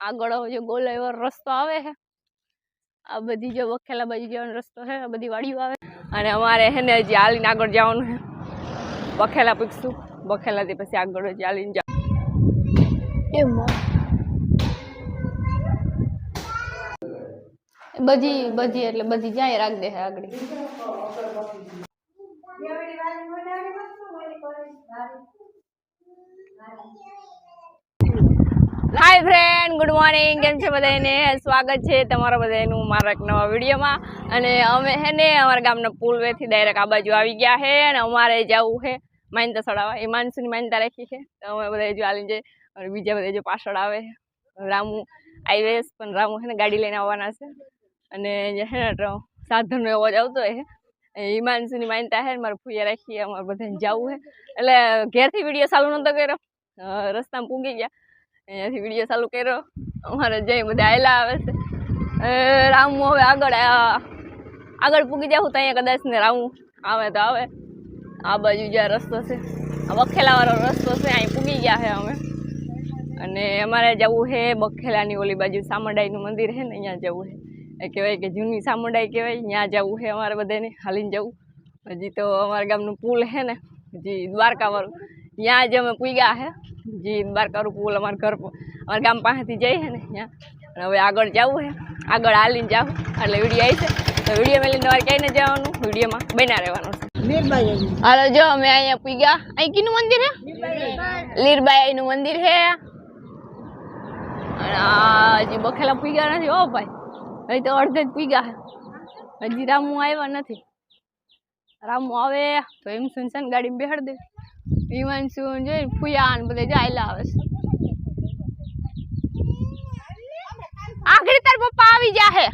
આગળ જો ગોલ એવો રસ્તો આવે છે આ બધી જો વખેલા બાજુ જવાનો રસ્તો છે આ બધી વાડીઓ આવે અને અમારે હે ને હજી હાલીને આગળ જવાનું છે બખેલા પૂછશું બખેલાથી પછી આગળ હજી હાલીને જાવ એમાં બધી બધી એટલે બધી જાય રાખ દે આગળ હાય ફ્રેન્ડ ગુડ મોર્નિંગ કેમ છે બધાને સ્વાગત છે તમારા બધાનું મારા એક નવા વિડીયોમાં. અને અમે હે ને, અમારા ગામના પુલવેથી ડાયરેક્ટ આ બાજુ આવી ગયા છે અને અમારે જવું છે માનતા સડાવવા એ માનસુની માનતા રાખી છે. તો અમે બધા જો આવીને જઈએ અને બીજા બધા જો પાછળ આવે. રામુ આઈવેસ પણ રામુ છે ને ગાડી લઈને આવવાના છે. અને જે છે ને સાધનનો અવાજ આવતો હોય હિમાંશુની માનતા છે મારે ફૂયા રાખીએ અમારે બધાને જવું છે એટલે ઘેરથી વીડિયો ચાલુ નહોતો કર્યો. રસ્તામાં પૂગી ગયા. અહીંયાથી વિડીયો ચાલુ કર્યો અમારે જઈ બધા આયલા આવે છે અ, રામુ હવે આગળ આ- આગળ પૂગી જાઉં તો અહીંયા કદાચ ને રામુ આવે તો આવે આ બાજુ જ્યાં રસ્તો છે આ બખેલાવાળો રસ્તો છે અહીં પૂગી ગયા છે અમે અને અમારે જવું છે બખેલાની ઓલી બાજુ સામડાઈનું મંદિર છે ને અહીંયા જવું છે એ કહેવાય કે જૂની સામડાઈ કહેવાય ત્યાં જવું છે અમારે બધાને હાલીને જવું હજી તો અમારા ગામનું પુલ છે ને હજી દ્વારકાવાળું ત્યાં જ અમે પૂગ્યા છે જી દ્વારકાનું પુલ અમારા ઘર પર- અમારા ગામ પાસેથી જઈએ ને ત્યાં. અને હવે આગળ જવું છે. આગળ હાલીને જાઉં એટલે વીડિયો આવી છે. તો વીડિયો મેલીને તમારે ક્યાંય ન જવાનું. વિડીયોમાં બના રહેવાનું છે. હાલો જો અમે અહીંયા પૂગ્યા અહીં કીનું મંદિર છે? લીરબાઈનું મંદિર છે. અને હજી બખેલા પૂગ્યા નથી ઓ ભાઈ. હજી તો અડધે જ પૂગ્યા હજી રામુ આવ્યા નથી. રામુ આવે તો એમ સુનસાન ગાડીમાં બેહાડ દે. હિમાંશુ જોઈ ફુયા ને બધા જાયલા આવે છે આખરી તાર પપ્પા આવી જાહે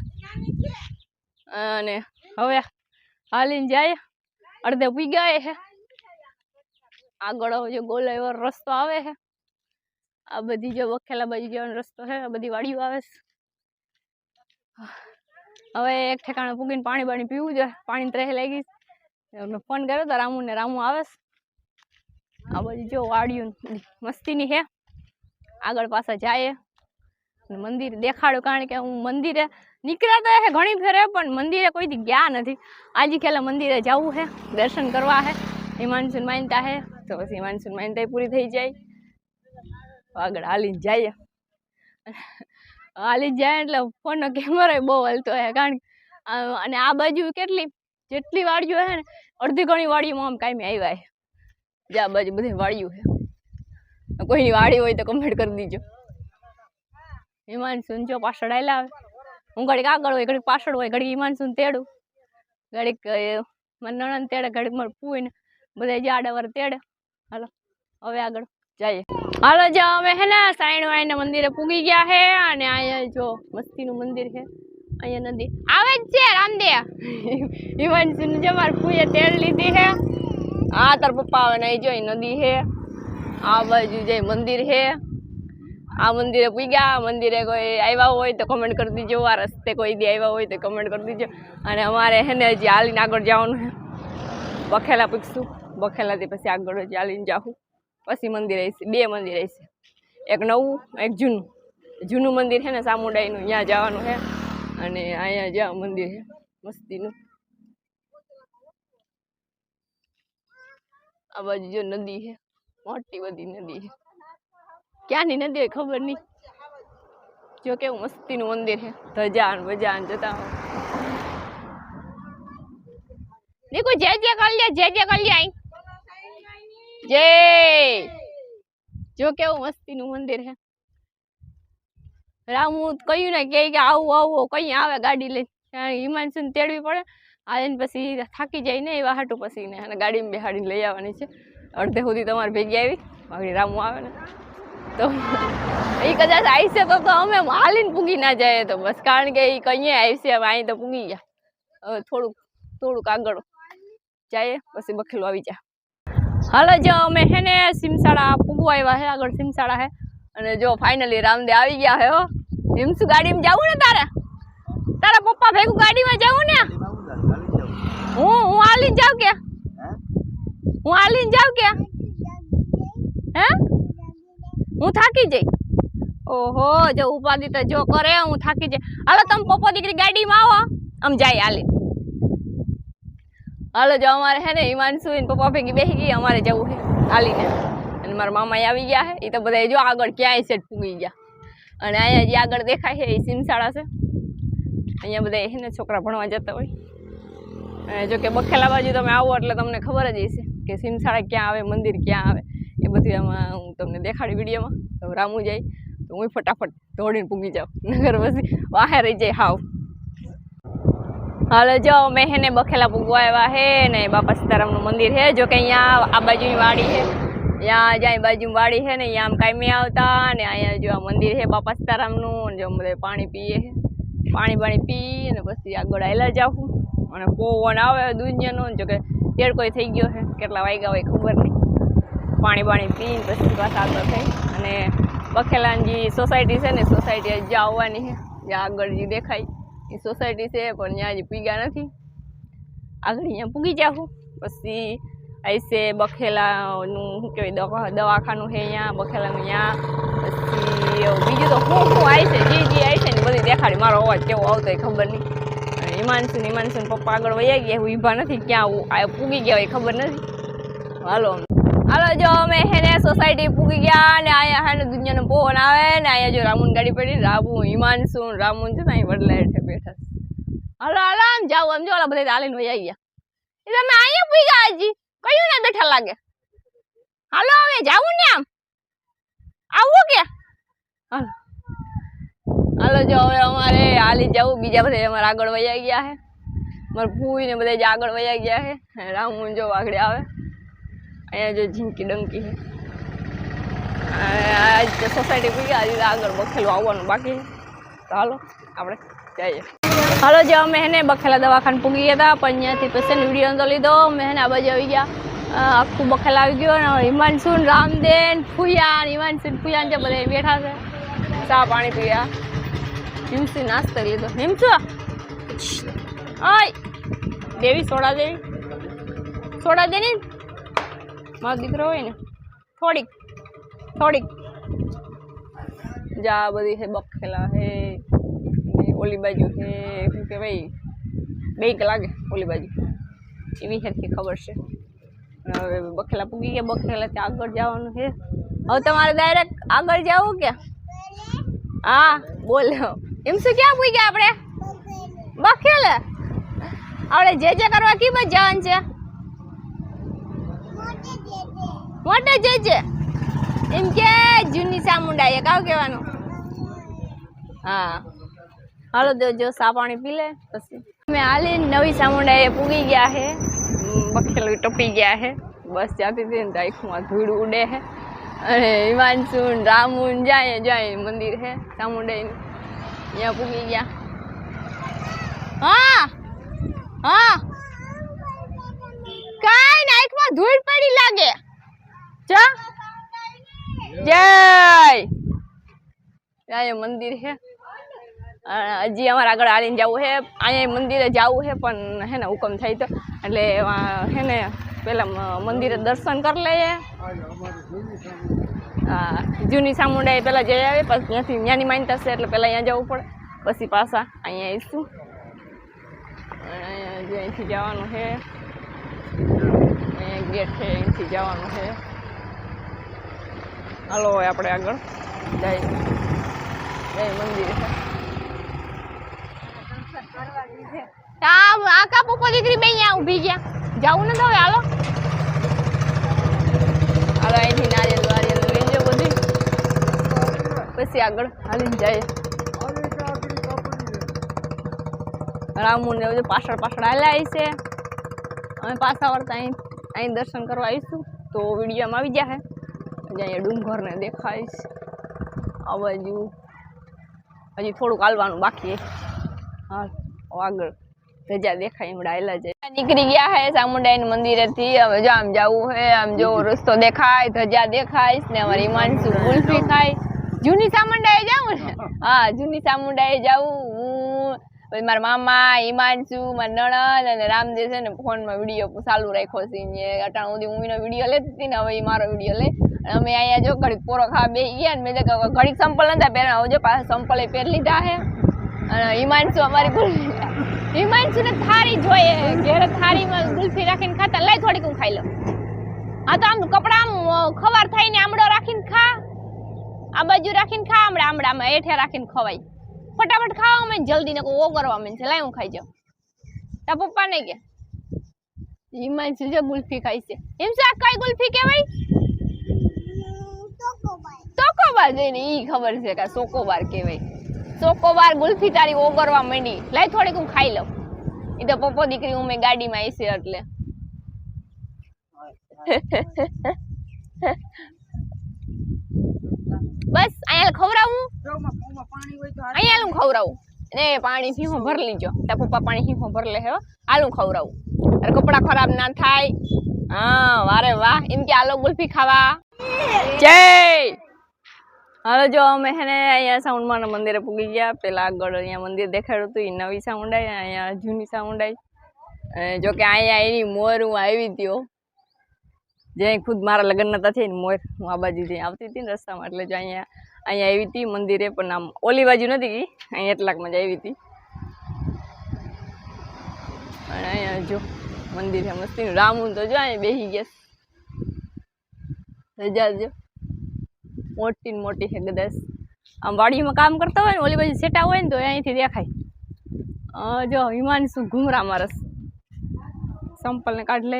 અને હવે હાલીને જાય અડધે પૂઈ ગયા છે આગળ જે ગોલ એવો રસ્તો આવે છે આ બધી જો વખેલા બાજુ જવાનો રસ્તો છે આ બધી વાડીઓ આવે છે હવે એક ઠેકાણે પૂગીને પાણી બાણી પીવું જોઈએ પાણી ત્રેહ લાગી મેં ફોન કર્યો તો રામુ ને રામુ આવે છે આ બાજુ જો વાડીઓ મસ્તીની છે આગળ પાછા જાય અને મંદિર દેખાડું કારણ કે હું મંદિરે નીકળ્યા તો હે ઘણી ફેરે પણ મંદિરે કોઈથી ગયા નથી આજે ખેલા મંદિરે જવું છે દર્શન કરવા છે હિમાંશુન માનતા છે તો પછી હિમાંશુન માનતા પૂરી થઈ જાય આગળ હાલીને જઈએ હાલી જાય એટલે ફોનનો કેમેરો બહુ હલતો હોય કારણ કે આ- અને આ બાજુ કેટલી જેટલી વાડીઓ છે ને અડધી ઘણી વાડીઓમાં આમ કાંઈ આવ્યા છે જે આ બાજુ બધી વાડીઓ છે કોઈની વાડી હોય તો કમેન્ટ કરી દીજો હિમાંશુન જો પાછળ આવેલા આવે હું ઘડીક આગળ હોય ઘડીક પાછળ હોય ઘડીક હિમાંશુન તેડું ઘડીક અ, મારી નણંદ તેડે ઘડીક મારે પૂઈને બધા જે આડાવાર તેડે હાલો હવે આગળ જઈએ હાલો જો અમે હે ને સાઈણ વાઈના મંદિરે પૂગી ગયા છે અને અહીંયા જો મસ્તીનું મંદિર છે અહીંયા નદી આવે જ છે રામદેવ હિમાંશુન જો મારે પૂએ તેડ લીધી છે આ તાર પપ્પા આવે નહીં જોઈ, નદી છે આ બાજુ જે મંદિર છે આ મંદિરે પૂગ્યા મંદિરે કોઈ આવ્યા હોય તો કમેન્ટ કરી દીજો, આ રસ્તે કોઈ દી આવ્યા હોય તો કમેન્ટ કરી દીજો. અને અમારે હે ને હજી હાલીને આગળ જવાનું છે બખેલા પૂછશું, બખેલાથી પછી આગળ હજી હાલીને જાઉં પછી મંદિર આવશે બે મંદિર આવશે એક નવું, એક જૂનું. જૂનું મંદિર છે ને સામુંડાઈનું ત્યાં જવાનું છે અને અહીંયા જ્યાં મંદિર છે મસ્તીનું. આ બાજુ જો નદી છે મોટી બધી નદી છે ક્યાંની નદી હોય ખબર નહીં જો કેવું મસ્તીનું મંદિર છે ધજા ને બજા ને જતા હોય દેખો જય જય કલ્યા જય જય કલ્યા અહીં જય જો કેવું મસ્તીનું મંદિર છે રામુ કહ્યું ને કે કે આવું આવું કઈ આવે ગાડી લઈને ત્યાં હિમાંશુને તેડવી પડે આવીને પછી થાકી જાય ને એવા હાટું પછી ને અને ગાડીમાં બેહાડીને લઈ આવવાની છે અડધે સુધી તમારે ભેગી આવી આગળ રામુ આવે ને તો એ કદાચ આવશે તો તો અમે હાલીને પૂગી ના જાય તો બસ કારણ કે એ કઈ આવશે અમે અહીં તો પૂગી ગયા હવે થોડુંક થોડુંક આગળ જાય પછી બખેલું આવી જાય હાલો જો અમે હે ને સિમસાડા પૂગવા આવ્યા છે આગળ સિમસાડા હે અને જો ફાઇનલી રામદેવ આવી ગયા હે હો હિમસુ ગાડીમાં જાવું ને તારે તારા પપ્પા ભેગું ગાડીમાં જાવું ને હું હું હાલીને જાઉં કે હું હાલીને જાઉં કે હે હું થાકી જઈ ઓહો જો ઉપાધિ તો જો કરે હું થાકી જાય હાલો તમે પપ્પા દીકરી ગાડીમાં આવો આમ જાય હાલી હાલો જો અમારે હે ને હિમાંશુ ને પપ્પા ભેગી બેસી ગઈ અમારે જવું છે હાલીને અને મારા મામા આવી ગયા છે એ તો બધા જો આગળ ક્યાંય સેટ પૂગી ગયા અને અહીંયા જે આગળ દેખાય છે એ સિમસાડા છે અહીંયા બધા હે ને છોકરા ભણવા જતા હોય અને જો કે બખેલા બાજુ તમે આવો એટલે તમને ખબર જ હશે કે સિમસાળા ક્યાં આવે, મંદિર ક્યાં આવે. એ બધું એમાં હું તમને દેખાડી વિડીયોમાં. તો રામુ જાય, તો હું ફટાફટ દોડીને પૂગી જાઉં. નગર પછી વાહે રહી જાય હાવ. હાલો જો મેં હેને બખેલા પૂગવા આવ્યા હે ને બાપા સીતારામનું મંદિર હે. જો કે અહીંયા આ બાજુની વાડી છે ત્યાં જ્યાં બાજુ વાડી છે ને અહીંયા આમ કાયમી આવતા ને અહીંયા જો આ મંદિર છે બાપા સીતારામનું જો બધે પાણી પીએ પાણી પાણી પી અને પછી આગળ આવેલા જાઉં અને પવન આવે દુનિયાનો જો કે તેડકોઈ થઈ ગયો છે કેટલા વાગ્યા હોય ખબર નહીં. પાણી પાણી પીને પછી પાછા આગળ થઈ. અને બખેલાની જે સોસાયટી છે ને સોસાયટી જ્યાં આવવાની છે, જ્યાં આગળ જે દેખાય, એ સોસાયટી છે, પણ ત્યાં હજી પૂગ્યા નથી. આગળ અહીંયા પૂગી જાઉં પછી આઈસે બખેલાનું, શું કહેવાય, દવા, દવાખાનું છે અહીંયા, બખેલાનું અહીંયા. પછી બીજું તો શું શું આવી છે, જે જે આવી છે ને બધી દેખાડી. મારો અવાજ કેવો આવતો હોય ખબર નહીં. હિમાંશુ હિમાંશુ પપ્પા આગળ વયા ગયા હું ઊભા નથી ક્યાં પૂગી ગયા હોય, ખબર નથી. હાલો. હાલો, જો અમે હેને સોસાયટી પૂગી ગયા ને અહીંયા હેને દુનિયાનો ફોન આવે ને અહીંયા જો રામુન ગાડી પડી, રામુ, હિમાંશુ રામુન છે ને અહીં વડલા હેઠે બેઠા હાલો હાલો, આમ જાવ આમ જો ઓલા બધા હાલીને વયા ગયા. એટલે તમે અહીંયા પૂગ્યા હજી. કયું ને બેઠા લાગે? હાલો, હવે જાવું ને આમ. આવું કે? હાલો. હાલો જો હવે અમારે હાલી જવું બીજા બધા અમારે આગળ વયા ગયા છે મારા ભૂઈ ને બધા જ આગળ વયા ગયા છે રામુન જો આગળ આવે અહીંયા જો ઝીંકી ડંકી છે આજ સોસાયટી પી ગયા હજી આગળ બખેલું આવવાનું બાકી છે તો હાલો આપણે જઈએ હાલો જે અમે હેને બખેલા દવાખાને પૂગી ગયા હતા પણ ત્યાંથી પછી વિડીયો તો લીધો અમે હેને આ બાજુ આવી ગયા અ, આખું બખેલા આવી ગયો અને હિમાંશુ ને રામદેન ફુયા ને હિમાંશુ ને ફુયા ને જે બધા બેઠા છે ચા પાણી પીયા હિમસુ નાસ્તો લીધો. હિમસુ આય દેવી સોડા દેવી. સોડા દે ને મારો દીકરો હોય ને, થોડીક થોડીક. જા બધી છે બખેલા હે ઓલી બાજુ છે શું કહેવાય? બેક લાગે ઓલી બાજુ. એવી સરખી ખબર છે. હવે બખેલા પૂગી ગયા બખેલા ત્યાં આગળ જવાનું છે હવે તમારે ડાયરેક્ટ આગળ જવું કે? હા, બોલો. એમ શું ક્યાં પૂગ્યા આપણે બખેલે આપણે જે જે કરવા કી બસ જવાનું છે મોટે જે જે એમ કે જૂની ચામુંડા એ કાવ કહેવાનું હા હાલો તો જો સા પાણી પી લે પછી અમે હાલી નવી ચામુંડા એ પૂગી ગયા છે બખેલું ટપી ગયા છે બસ જાતી હતી ને આખું ધૂળ ઉડે છે અને હિમાંશુ ને રામુ ને જાય જાય મંદિર છે ચામુંડાઈનું ત્યાં પૂગી ગયા હા હા કાંઈ ને આંખમાં ધૂળ પડી લાગે જા જય અહીંયા મંદિર છે હજી અમારે આગળ આવીને જવું છે અહીંયા મંદિરે જવું છે પણ હે ને હુકમ થાય તો એટલે હે ને પેલા મંદિરે દર્શન કરી લઈએ જૂની સામુંડાએ પેલા જઈ આવે પછી ત્યાંથી ત્યાંની માનતા છે એટલે પેલા અહીંયા જવું પડે. પછી પાછા અહીંયા આવીશું. જે અહીંથી જવાનું છે. ગેટ છે અહીંથી જવાનું છે. હાલો હવે આપણે આગળ જય જય મંદિર. છે આ કા પપ્પા દીકરી બે અહીંયા ઊભી ગયા. જવું ને તો હવે હાલો. હાલો અહીંથી નારિયેલ વારિયેલ લઈ જાઓ બધી પછી આગળ હાલીને જાય રામુ ને બધું પાછળ પાછળ હાલ્યા આવી છે અમે પાછા વળતા અહીં અહીં દર્શન કરવા આવીશું. તો વિડીયોમાં આવી ગયા છે અહીંયા ડુંગરને દેખાઈશ. આ બાજુ હજી થોડુંક હાલવાનું બાકી હા. આગળ ધજા દેખાય હમણાં હાલ્યા જાય. નીકળી ગયા હે ચામુંડાઈ મંદિરેથી. હવે જો આમ જવું હે આમ જો રસ્તો દેખાય ધજા દેખાય ને અમારી માનસુ કુલ્ફી ખાય જૂની ચામુંડાએ જાઉં ને? હા જૂની ચામુંડાએ જાઉં. હું પછી મારા મામા હિમાંશુ મારા નણંદ અને રામદેવ છે ને ફોનમાં વીડિયો ચાલુ રાખ્યો છે ને અટાણ સુધી મૂવીનો વીડિયો લેતી હતી ને હવે એ મારો વીડિયો લે. અને અમે અહીંયા જો ઘડીક પોરો ખાવા બે ગયા ને મેં ઘડીક સંપલ નતા પહેરા હવે જો પાછા સંપલ પહેરી લીધા છે અને હિમાંશુ અમારી ગુલ્ફી હિમાંશુ ને થાળી જોઈએ. ઘેર થાળીમાં ગુલ્ફી રાખીને ખાતા. લઈ થોડીક હું ખાઈ લઉં. આ તો આમ કપડા આમ ખવાર થઈને આમડો રાખીને ખા. આ બાજુ રાખીને ખા, આમળા, આમળામાં હેઠે રાખીને ખવાય. ફટાફટ ખાવા અમે જલ્દી ને ઓ કરવા મને છે. લાય હું ખાઈ જાઉં. તા પપ્પા ને કે હિમાંશુ છે ગુલ્ફી ખાઈ છે. એમ છે આ કઈ ગુલ્ફી કહેવાય? ચોકોબાર જઈને ઈ ખબર છે કે ચોકોબાર કહેવાય. ચોકોબાર ગુલ્ફી તારી ઓગરવા માંડી. લાય થોડીક હું ખાઈ લઉં. એ તો પપ્પો દીકરી હું મેં ગાડીમાં આવી છે. એટલે બસ અહીંયા ખવડાવું. અહીંયા હું ખવડાવું. ને પાણી હું ભર લીજો. તાર પપ્પા પાણી ફીહો ભર લે હે. આલું ખવડાવું. અરે કપડા ખરાબ ના થાય. હા વારે વાહ. એમ કે આલો ગુલ્ફી ખાવા. જય! હાલો જો અમે હેને અહીંયા સાઉન્ડમાં મંદિરે પૂગી ગયા. પેલા આગળ અહીંયા મંદિર દેખાડ્યું હતું એ નવી સાઉન્ડ આવી અહીંયા જૂની સાઉન્ડ આવી જો કે અહીંયા એની મોરું આવી ત્યો જે ખુદ મારા લગ્ન નતા થઈને મોર, હું આ બાજુથી આવતી હતી ને રસ્તામાં, એટલે જો અહીંયા અહીંયા આવી હતી મંદિરે, પણ આમ ઓલી બાજુ નથી ગઈ અહીંયા એટલાકમાં જ આવી હતી. અને અહીંયા જો, મંદિર છે મસ્તી રામું તો જો અહીંયા બેસી ગયા. રજા જો. મોટી મોટી છે કદાચ. આમ વાડીમાં કામ કરતા હોય ને, ઓલી બાજુ સેટા હોય ને, તો અહીંથી દેખાય. જો, હિમાંશુ ઘુમરા મારસ સંપલને કાઢ લે.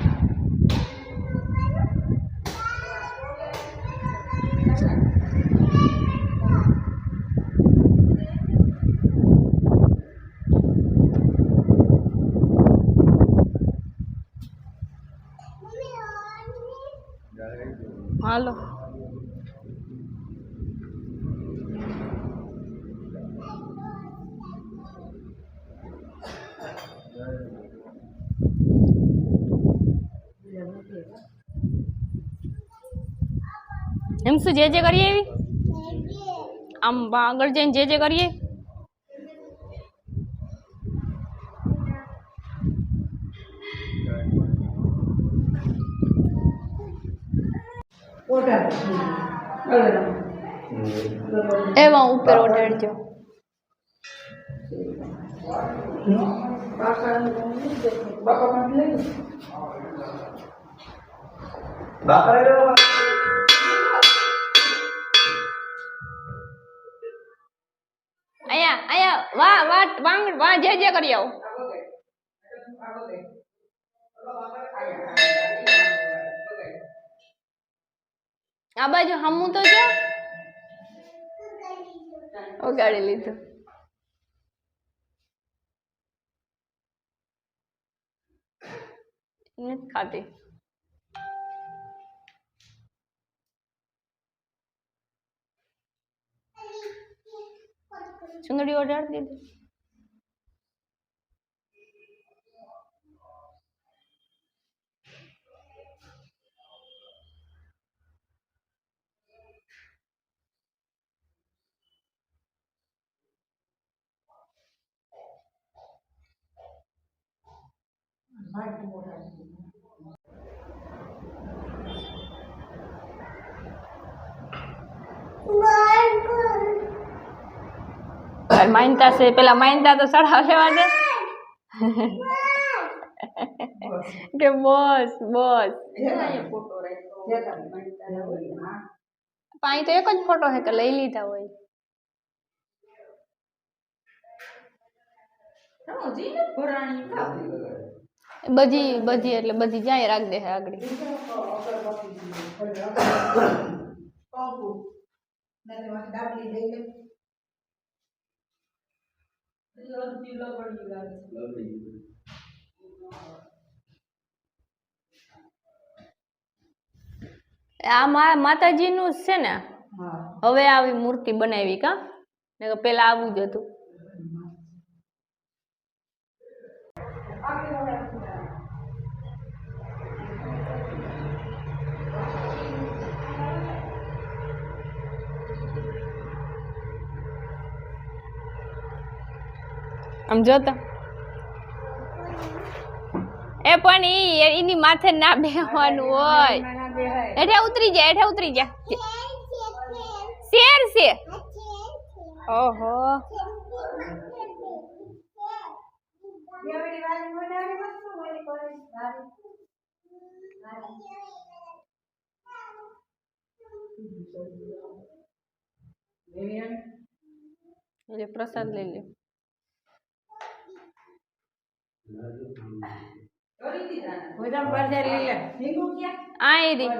એમ શું જે જે કરીએ એવી આમ બા- આગળ જઈને જે જે કરીએ એમાં ઉપર ઓઢાડજો અહીંયા અહીંયા વાહ વાહ વાંગ વાહ જે જે કરી આવો આ બાજુ હમું તો જો ઓગાડી લીધું નથી ખાતી चुंदड़ी ऑर्डर दे दे Bye. તાર માનતા છે પેલા માનતા તો ચડાવ લેવા દે કે બસ બસ પાણી તો એક જ ફોટો છે કે લઈ લીધા હોય બધી બધી એટલે બધી જાય રાખ દે આગળ આ મા માતાજીનું જ છે ને? હવે આવી મૂર્તિ બનાવી કા? ને પેલા આવું જ હતું. આમ જોતા. એ પણ ઈ એની માથે ના બેહવાનું હોય. હેઠે ઉતરી જા એઠે ઉતરી જા. શેર છે ઓહો. પ્રસાદ લઈ લે. આ એ રી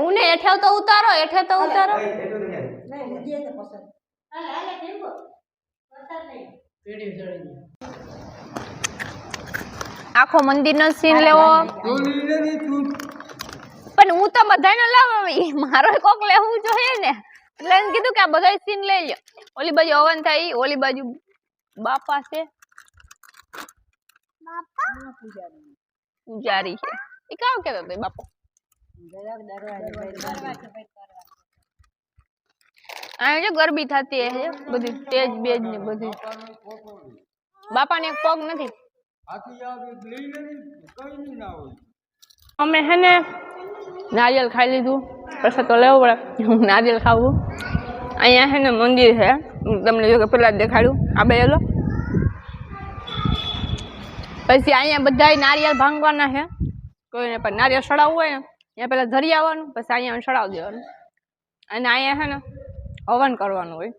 ઉને હેઠે તો ઉતારો હેઠે તો ઉતારો આખો મંદિરનો સીન લેવો પણ હું તો બધાને લાવી મારો કોક લેવું જોઈએ ને એટલે એને કીધું કે આ બધા સીન લઈ લ્યો ઓલી બાજુ હવન થાય ઈ, ઓલી બાજુ બાપા છે પૂજારી છે એ કામ કેતો હતો એ બાપો આ જો ગરબી થતી હે બધી તેજ બેજ ને બધી બાપાને એક પગ નથી અમે હે ને નારિયેલ ખાઈ લીધું પછી તો લેવું પડે હું નારિયેલ ખાવું અહીંયા હે ને મંદિર છે હું તમને જો કે પેલા જ દેખાડ્યું આ બે લો પછી અહીંયા બધા નારિયેળ ભાંગવાના છે. કોઈને પણ નારિયેળ સડાવવું હોય ને, અહીંયા પહેલાં ધરી આવવાનું, પછી અહીંયા સડાવી દેવાનું. અને અહીંયા છે ને, હવન કરવાનું હોય.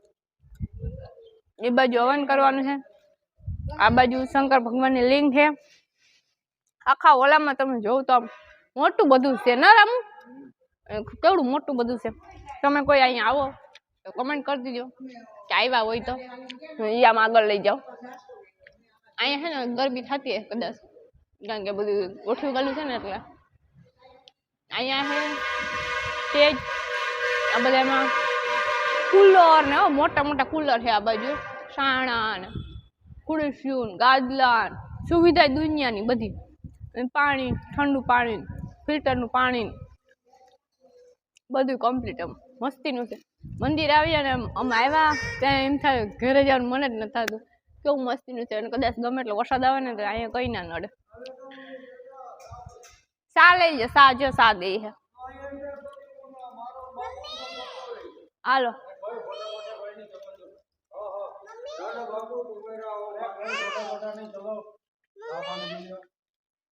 એ બાજુ હવન કરવાનું છે. આ બાજુ શંકર ભગવાનની લિંગ છે. આખા ઓલામાં તમે જોવ તો મોટું બધું છે. ન રામ? કેવડું મોટું બધું છે? તમે કોઈ અહીંયા આવો તો કમેન્ટ કરી દીજો. કે આવ્યા હોય તો એ આમ આગળ લઈ જાઓ અહીંયા છે ને ગરબી થતી હે કદાચ. કારણ કે બધું ગોઠવી ગયેલું છે ને એટલે. અહીંયા છે સ્ટેજ આ બધામાં કુલર ને મોટા મોટા કુલર છે આ બાજુ. સાણા ને ખુરશીઓ ને ગાદલા સુવિધા દુનિયાની બધી. પાણી, ઠંડુ પાણી ફિલ્ટરનું પાણી બધું કમ્પ્લીટ એમ. મસ્તીનું છે. મંદિર આવ્યા ને અમે આવ્યા ત્યાં એમ થાય, ઘરે જવાનું મને જ નથી થતું. કેવું મસ્તીનું છે. અને કદાચ ગમે એટલો વરસાદ આવે ને તો અહીંયા કઈ ના નડે. સા લઈ જા સા જો સા દે છે. હાલો.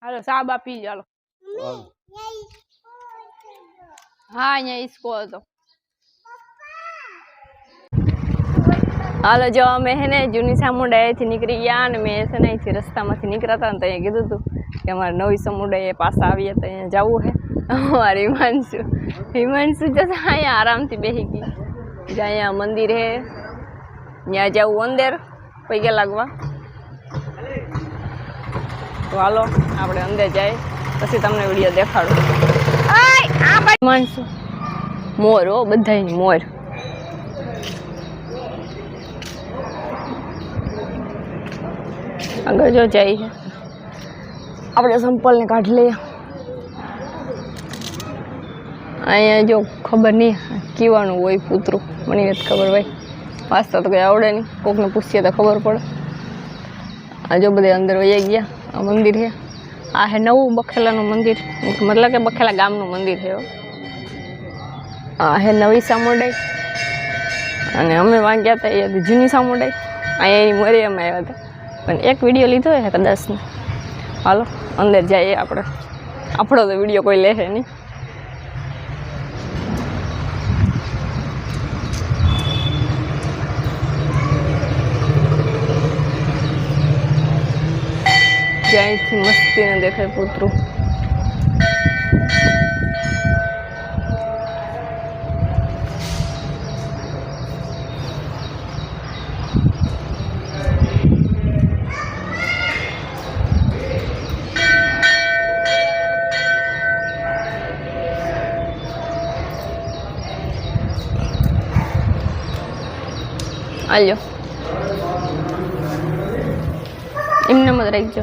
હાલો સા બા પી ચાલો હા અહીંયા ઈસકો હતો. હાલો જો અમે હે ને જૂની સામુદાયથી નીકળી ગયા અને મેં છે ને અહીંથી રસ્તામાંથી નીકળ્યા હતા ને તો અહીંયા કીધું હતું કે અમારે નવી સમુદાય પાછા આવીએ તો અહીંયા જવું છે અમારે હિમાંશુ હિમાંશુ જતા અહીંયા આરામથી બેસી ગઈ જે અહીંયા મંદિર છે ત્યાં જવું અંદર પૈકે લાગવા તો હાલો આપણે અંદર જાય પછી તમને વિડીયો દેખાડું આય આ બાજુ હિમાંશુ મોર હો બધાય મોર આગળ જો જાય છે આપણે સંપલને કાઢી લઈએ અહીંયા જો ખબર નહીં કીવાનું હોય કૂતરું મને નથી ખબર ભાઈ વાંચતા તો કંઈ આવડે નહીં કોકને પૂછીએ તો ખબર પડે આ જો બધે અંદર વહી ગયા આ મંદિર છે આ હે નવું બખેલાનું મંદિર મતલબ કે બખેલા ગામનું મંદિર છે હો. આ હે નવી સામુંડાઈ અને અમે વાગ્યા હતા એ હતી જૂની સામુંડાઈ અહીંયા એની મરી અમે આવ્યા હતા પણ એક વીડિયો લીધો છે કદાચ ને હાલો, અંદર જઈએ આપણે. આપણો તો વીડિયો કોઈ લે નહીં. જ્યાંથી મસ્તીને દેખાય પુતરું હાલ્યો એમને મત રાખજો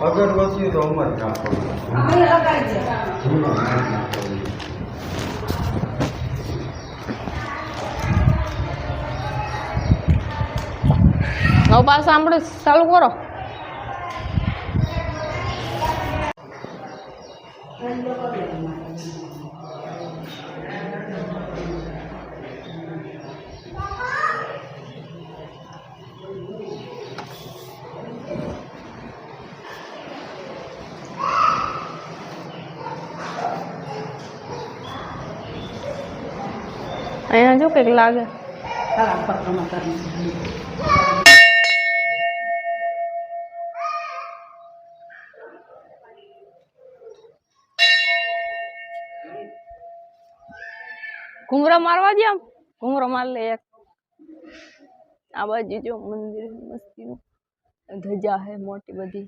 અગરબત્તી તો અમારે કામ હવે પાછું સાંભળો ચાલુ કરો. અહીંયા જો કંઈક લાગે ઘૂમરા મારવા દે આમ ઘૂમરો માર લે એક આ બાજુ જો મંદિર મસ્તીનું ધજા હે મોટી બધી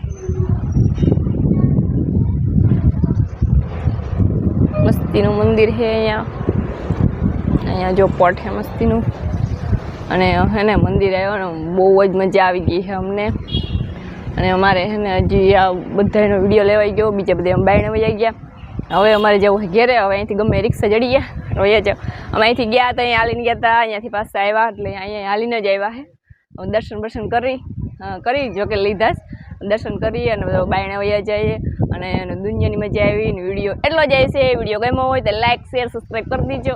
મસ્તીનું મંદિર છે અહીંયા. અહીંયા જો પોટ છે મસ્તીનું. અને હે ને મંદિર આવ્યો ને, બહુ જ મજા આવી ગઈ છે અમને. અને અમારે હે ને હજી આ બધાનો વીડિયો લેવાઈ ગયો, બીજા બધા બાયણે વહી ગયા. હવે અમારે જવું ઘેરે, હવે અહીંથી ગમે રિક્ષા ચડી ગયા. રોયા અમે અહીંથી ગયા હતા, અહીંયા હાલીને ગયા હતા, અહીંયાથી પાછા આવ્યા, એટલે અહીંયા હાલીને જ આવ્યા છે દર્શન બર્શન કરી કરી જોકે લીધા જ. દર્શન કરીએ અને બધા બાયણે વયા જઈએ. અને દુનિયાની મજા આવી વીડિયો. એટલો જાય છે, વીડિયો ગમ્યો હોય તો લાઈક શેર સબસ્ક્રાઈબ કરી દીજો.